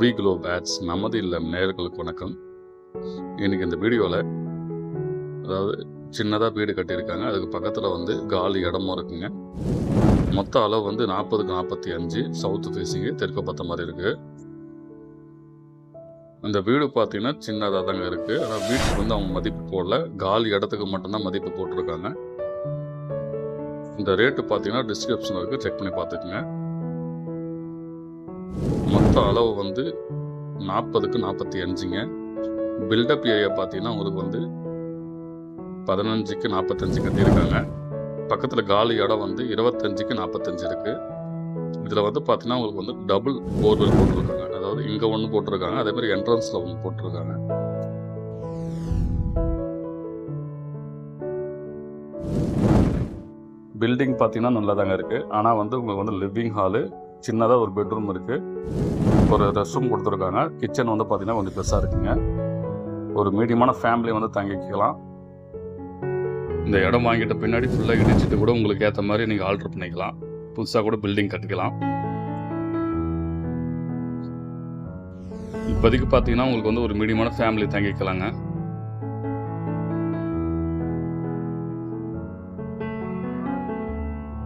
We glow bats நமது இல்லம் நேர்களுக்கு வணக்கம். இன்றைக்கி இந்த வீடியோவில் அதாவது சின்னதாக வீடு கட்டியிருக்காங்க. அதுக்கு பக்கத்தில் வந்து காலி இடமும் இருக்குங்க. மொத்த அளவு வந்து நாற்பதுக்கு நாற்பத்தி அஞ்சு சவுத் ஃபேஸிங்கு தெற்கு பார்த்த மாதிரி இருக்குது இந்த வீடு பார்த்தீங்கன்னா சின்னதாக தாங்க இருக்குது ஆனால் வீட்டுக்கு வந்து அவங்க மதிப்பு போடல. காலி இடத்துக்கு மட்டும்தான் மதிப்பு போட்டிருக்காங்க. இந்த ரேட்டு பார்த்தீங்கன்னா டிஸ்கிரிப்ஷன் இருக்குது செக் பண்ணி பார்த்துக்குங்க மொத்த அளவு வந்து நாற்பதுக்கு நாற்பத்தி அஞ்சுங்க. பில்டப் ஏரியா பார்த்தீங்கன்னா உங்களுக்கு வந்து பதினஞ்சுக்கு நாற்பத்தஞ்சு கட்டியிருக்காங்க. பக்கத்தில் காலி இடம் வந்து இருபத்தஞ்சுக்கு நாற்பத்தஞ்சு இருக்குது இதில் வந்து பார்த்தீங்கன்னா உங்களுக்கு வந்து டபுள் போர்வெல் போட்டிருக்காங்க. அதாவது இங்கே ஒன்று போட்டிருக்காங்க அதே மாதிரி என்ட்ரன்ஸில் ஒன்று போட்டிருக்காங்க. பில்டிங் பார்த்தீங்கன்னா நல்லா தாங்க இருக்குது ஆனால் வந்து உங்களுக்கு வந்து லிவிங் ஹாலு சின்னதாக ஒரு பெட்ரூம் இருக்குது ஒரு ரெஸ்ட் ரூம் கொடுத்துருக்காங்க. கிச்சன் வந்து பார்த்தீங்கன்னா கொஞ்சம் பெருசாக இருக்குங்க. ஒரு மீடியமான ஃபேமிலி வந்து தங்கிக்கலாம். இந்த இடம் வாங்கிட்ட பின்னாடி ஃபுல்லாக இடிச்சிட்டு கூட உங்களுக்கு ஏற்ற மாதிரி நீங்கள் ஆல்ட்ரு பண்ணிக்கலாம். புதுசாக கூட பில்டிங் கட்டிக்கலாம். இப்போதைக்கு பார்த்தீங்கன்னா உங்களுக்கு வந்து ஒரு மீடியமான ஃபேமிலி தங்கிக்கலாங்க.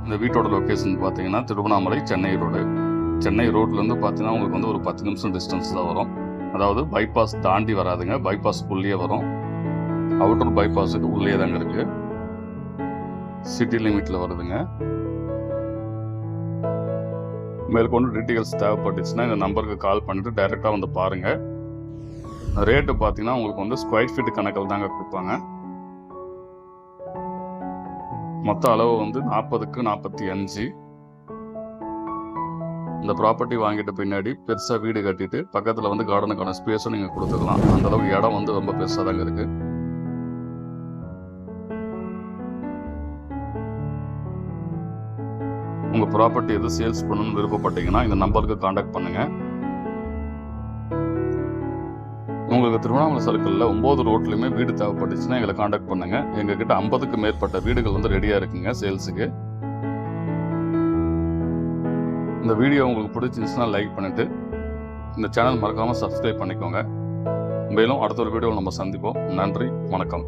இந்த வீட்டோட லொக்கேஷன் பார்த்தீங்கன்னா திருவண்ணாமலை சென்னை ரோடு. சென்னை ரோட்லேருந்து பார்த்தீங்கன்னா உங்களுக்கு வந்து ஒரு பத்து நிமிஷம் டிஸ்டன்ஸ் தான் வரும். அதாவது பைபாஸ் தாண்டி வராதுங்க. பைபாஸ் உள்ளே வரும். அவுட்டர் பைபாஸுக்கு உள்ளே தாங்க இருக்குது சிட்டி லிமிட்டில் வருதுங்க. மேற்கொண்டு டீட்டெயில்ஸ் தேவைப்பட்டுச்சுன்னா இந்த நம்பருக்கு கால் பண்ணிட்டு டைரெக்டாக வந்து பாருங்கள் ரேட்டு பார்த்தீங்கன்னா உங்களுக்கு வந்து ஸ்கொயர் ஃபீட் கணக்கில் தாங்க கொடுப்பாங்க. மொத்த அளவு வந்து நாற்பதுக்கு நாற்பத்தி அஞ்சு. இந்த ப்ராப்பர்ட்டி வாங்கிட்ட பின்னாடி பெருசாக வீடு கட்டிட்டு பக்கத்தில் வந்து கார்டனுக்கான ஸ்பேஸும் நீங்கள் கொடுத்துக்கலாம். அந்த அளவுக்கு இடம் வந்து ரொம்ப பெருசாக தாங்க இருக்கு. உங்கள் ப்ராப்பர்ட்டி எது சேல்ஸ் பண்ணணும்னு விருப்பப்பட்டீங்கன்னா இந்த நம்பருக்கு காண்டாக்ட் பண்ணுங்க. உங்களுக்கு திருவண்ணாமலை சர்க்கிளில் ஒம்பது ரோட்லையுமே வீடு தேவைப்பட்டுச்சுன்னா எங்களை காண்டாக்ட் பண்ணுங்க. எங்ககிட்ட ஐம்பதுக்கு மேற்பட்ட வீடுகள் வந்து ரெடியாக இருக்குங்க சேல்ஸுக்கு இந்த வீடியோ உங்களுக்கு பிடிச்சிருந்துச்சுன்னா லைக் பண்ணிவிட்டு இந்த சேனல் மறக்காமல் சப்ஸ்கிரைப் பண்ணிக்கோங்க. மேலும் அடுத்த ஒரு வீடியோவில் நம்ம சந்திப்போம். நன்றி வணக்கம்.